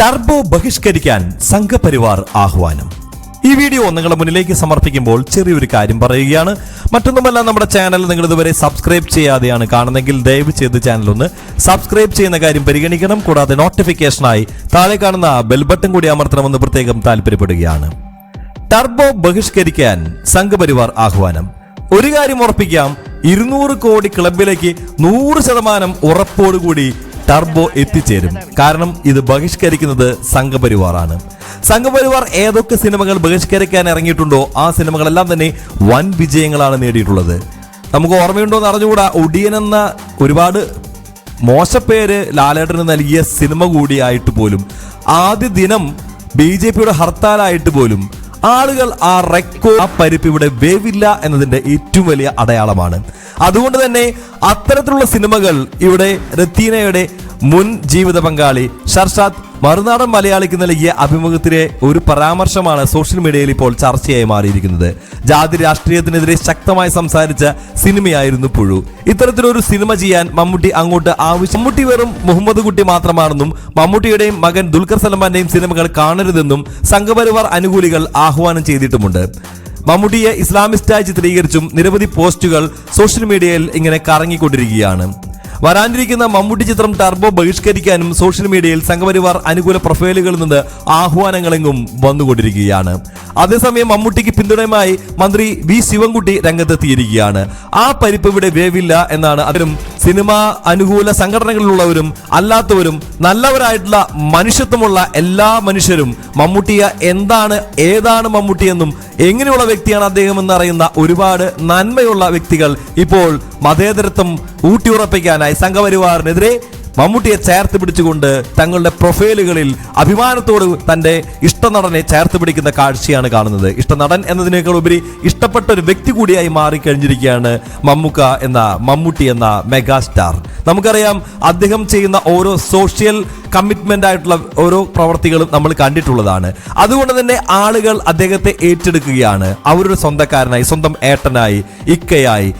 Turbo ബഹിഷ്കരിക്കാൻ Sangh Parivar ആഹ്വാനം. ഈ video നിങ്ങളുടെ മുന്നിലേക്ക് സമർപ്പിക്കുമ്പോൾ ചെറിയൊരു കാര്യം പറയുകയാണ്. മറ്റൊന്നുമല്ല നമ്മുടെ ചാനൽ നിങ്ങൾ ഇതുവരെ സബ്സ്ക്രൈബ് ചെയ്യാതെയാണ് കാണുന്നെങ്കിൽ ദയവ് ചെയ്ത് ചാനൽ ഒന്ന് സബ്സ്ക്രൈബ് ചെയ്യുന്ന കാര്യം പരിഗണിക്കണം. കൂടാതെ നോട്ടിഫിക്കേഷനായി താഴെ കാണുന്ന ബെൽ ബട്ടൺ കൂടി അമർത്തണമെന്ന് പ്രത്യേകം താല്പര്യപ്പെടുകയാണ് ടർബോ ബഹിഷ്കരിക്കാൻ സംഘപരിവാർ ആഹ്വാനം. ഒരു കാര്യം ഉറപ്പിക്കാം ഇരുന്നൂറ് കോടി ക്ലബിലേക്ക് നൂറ് ശതമാനം ഉറപ്പോടുകൂടി ടർബോ എത്തിച്ചേരും. കാരണം ഇത് ബഹിഷ്കരിക്കുന്നത് സംഘപരിവാറാണ്. സംഘപരിവാർ ഏതൊക്കെ സിനിമകൾ ബഹിഷ്കരിക്കാൻ ഇറങ്ങിയിട്ടുണ്ടോ ആ സിനിമകളെല്ലാം തന്നെ വൻ വിജയങ്ങളാണ് നേടിയിട്ടുള്ളത്. നമുക്ക് ഓർമ്മയുണ്ടോ എന്ന് അറിഞ്ഞുകൂടാ? ഒടിയൻ എന്ന ഒരുപാട് മോശപ്പേര് ലാലേട്ടന് നൽകിയ സിനിമ കൂടിയായിട്ട് പോലും ആദ്യ ദിനം ബി ജെ പിയുടെ ഹർത്താലായിട്ട് പോലും ആളുകൾ ആ റെക്കോർഡ് ആ പരിപ്പ് ഇവിടെ വേവില്ല എന്നതിന്റെ ഏറ്റവും വലിയ അടയാളമാണ്. അതുകൊണ്ട് തന്നെ അത്തരത്തിലുള്ള സിനിമകൾ ഇവിടെ റത്തീനയുടെ മുൻ ജീവിത പങ്കാളി ഷർഷാദ് മറുനാടൻ മലയാളിക്ക് നൽകിയ അഭിമുഖത്തിലെ ഒരു പരാമർശമാണ് സോഷ്യൽ മീഡിയയിൽ ഇപ്പോൾ ചർച്ചയായി മാറിയിരിക്കുന്നത്. ജാതി രാഷ്ട്രീയത്തിനെതിരെ ശക്തമായി സംസാരിച്ച സിനിമയായിരുന്നു പുഴു. ഇത്തരത്തിലൊരു സിനിമ ചെയ്യാൻ മമ്മൂട്ടി അങ്ങോട്ട് ആവശ്യം മമ്മൂട്ടി വെറും മുഹമ്മദ് കുട്ടി മാത്രമാണെന്നും മമ്മൂട്ടിയുടെയും മകൻ ദുൽഖർ സൽമാന്റെയും സിനിമകൾ കാണരുതെന്നും സംഘപരിവാർ അനുകൂലികൾ ആഹ്വാനം ചെയ്തിട്ടുമുണ്ട്. മമ്മൂട്ടിയെ ഇസ്ലാമിസ്റ്റായി ചിത്രീകരിച്ചും നിരവധി പോസ്റ്റുകൾ സോഷ്യൽ മീഡിയയിൽ ഇങ്ങനെ കറങ്ങിക്കൊണ്ടിരിക്കുകയാണ്. വരാനിരിക്കുന്ന മമ്മൂട്ടി ചിത്രം ടർബോ ബഹിഷ്കരിക്കാനും സോഷ്യൽ മീഡിയയിൽ സംഘപരിവാർ അനുകൂല പ്രൊഫൈലുകളിൽ നിന്ന് ആഹ്വാനങ്ങളെങ്ങും വന്നുകൊണ്ടിരിക്കുകയാണ്. അതേസമയം മമ്മൂട്ടിക്ക് പിന്തുണയുമായി മന്ത്രി വി ശിവൻകുട്ടി രംഗത്തെത്തിയിരിക്കുകയാണ്. ആ പരിപ്പ് ഇവിടെ വേവില്ല എന്നാണ് അതിലും സിനിമ അനുകൂല സംഘടനകളിലുള്ളവരും അല്ലാത്തവരും നല്ലവരായിട്ടുള്ള മനുഷ്യത്വമുള്ള എല്ലാ മനുഷ്യരും മമ്മൂട്ടിയ എന്താണ് ഏതാണ് മമ്മൂട്ടിയെന്നും എങ്ങനെയുള്ള വ്യക്തിയാണ് അദ്ദേഹം എന്നറിയുന്ന ഒരുപാട് നന്മയുള്ള വ്യക്തികൾ ഇപ്പോൾ മതേതരത്വം ഊട്ടിയുറപ്പിക്കാനായി സംഘപരിവാറിനെതിരെ മമ്മൂട്ടിയെ ചേർത്ത് പിടിച്ചുകൊണ്ട് തങ്ങളുടെ പ്രൊഫൈലുകളിൽ അഭിമാനത്തോട് തന്റെ ഇഷ്ടനടനെ ചേർത്ത് പിടിക്കുന്ന കാഴ്ചയാണ് കാണുന്നത്. ഇഷ്ടനടൻ എന്നതിനേക്കാൾ ഉപരി ഇഷ്ടപ്പെട്ട ഒരു വ്യക്തി കൂടിയായി മാറിക്കഴിഞ്ഞിരിക്കുകയാണ് മമ്മൂക്ക എന്ന മമ്മൂട്ടി എന്ന മെഗാസ്റ്റാർ. നമുക്കറിയാം അദ്ദേഹം ചെയ്യുന്ന ഓരോ സോഷ്യൽ കമ്മിറ്റ്മെന്റ് ആയിട്ടുള്ള ഓരോ പ്രവർത്തികളും നമ്മൾ കണ്ടിട്ടുള്ളതാണ്. അതുകൊണ്ട് തന്നെ ആളുകൾ അദ്ദേഹത്തെ ഏറ്റെടുക്കുകയാണ്. അവരുടെ സ്വന്തക്കാരനായി സ്വന്തം ഏട്ടനായി ഇക്കയായി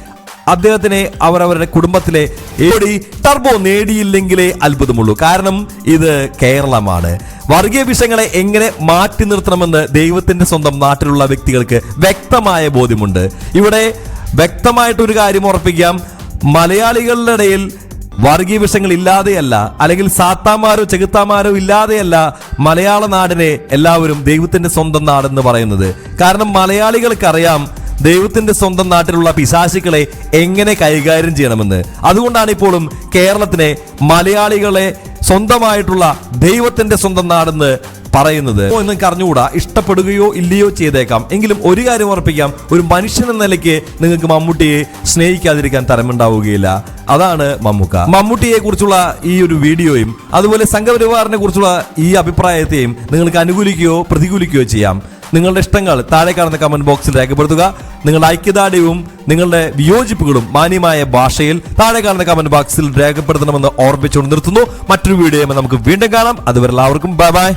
അദ്ദേഹത്തിനെ അവരുടെ കുടുംബത്തിലെ ഏടി ടർബോ നേടിയില്ലെങ്കിലേ അത്ഭുതമുള്ളൂ. കാരണം ഇത് കേരളമാണ്. വർഗീയ വിഷയങ്ങളെ എങ്ങനെ മാറ്റി നിർത്തണമെന്ന് ദൈവത്തിന്റെ സ്വന്തം നാട്ടിലുള്ള വ്യക്തികൾക്ക് വ്യക്തമായ ബോധ്യമുണ്ട്. ഇവിടെ വ്യക്തമായിട്ടൊരു കാര്യം ഉറപ്പിക്കാം. മലയാളികളുടെ ഇടയിൽ വർഗീയ വിഷയങ്ങൾ ഇല്ലാതെയല്ല അല്ലെങ്കിൽ സാത്താമാരോ ചെകുത്താമാരോ ഇല്ലാതെയല്ല മലയാള നാടിനെ എല്ലാവരും ദൈവത്തിന്റെ സ്വന്തം നാടെന്ന് പറയുന്നത്. കാരണം മലയാളികൾക്കറിയാം ദൈവത്തിന്റെ സ്വന്തം നാട്ടിലുള്ള പിശാശികളെ എങ്ങനെ കൈകാര്യം ചെയ്യണമെന്ന്. അതുകൊണ്ടാണ് ഇപ്പോഴും കേരളത്തിനെ മലയാളികളെ സ്വന്തമായിട്ടുള്ള ദൈവത്തിന്റെ സ്വന്തം നാടെന്ന് പറയുന്നത്. എന്ന് അറിഞ്ഞുകൂടാ? ഇഷ്ടപ്പെടുകയോ ഇല്ലയോ ചെയ്തേക്കാം. എങ്കിലും ഒരു കാര്യം ഉറപ്പിക്കാം. ഒരു മനുഷ്യൻ എന്ന നിലയ്ക്ക് നിങ്ങൾക്ക് മമ്മൂട്ടിയെ സ്നേഹിക്കാതിരിക്കാൻ തരമുണ്ടാവുകയില്ല. അതാണ് മമ്മൂക്ക. മമ്മൂട്ടിയെ കുറിച്ചുള്ള ഈ ഒരു വീഡിയോയും അതുപോലെ സംഘപരിവാറിനെ കുറിച്ചുള്ള ഈ അഭിപ്രായത്തെയും നിങ്ങൾക്ക് അനുകൂലിക്കുകയോ പ്രതികൂലിക്കുകയോ ചെയ്യാം. നിങ്ങളുടെ ഇഷ്ടങ്ങൾ താഴെ കാണുന്ന കമന്റ് ബോക്സിൽ രേഖപ്പെടുത്തുക. നിങ്ങളുടെ ഐക്യദാർഢ്യവും നിങ്ങളുടെ വിയോജിപ്പുകളും മാന്യമായ ഭാഷയിൽ താഴെ കാണുന്ന കമന്റ് ബോക്സിൽ രേഖപ്പെടുത്തണമെന്ന് ഓർമ്മിച്ചുകൊണ്ട് നിർത്തുന്നു. മറ്റൊരു വീഡിയോ നമുക്ക് വീണ്ടും കാണാം. അതുവരെ എല്ലാവർക്കും ബൈ ബൈ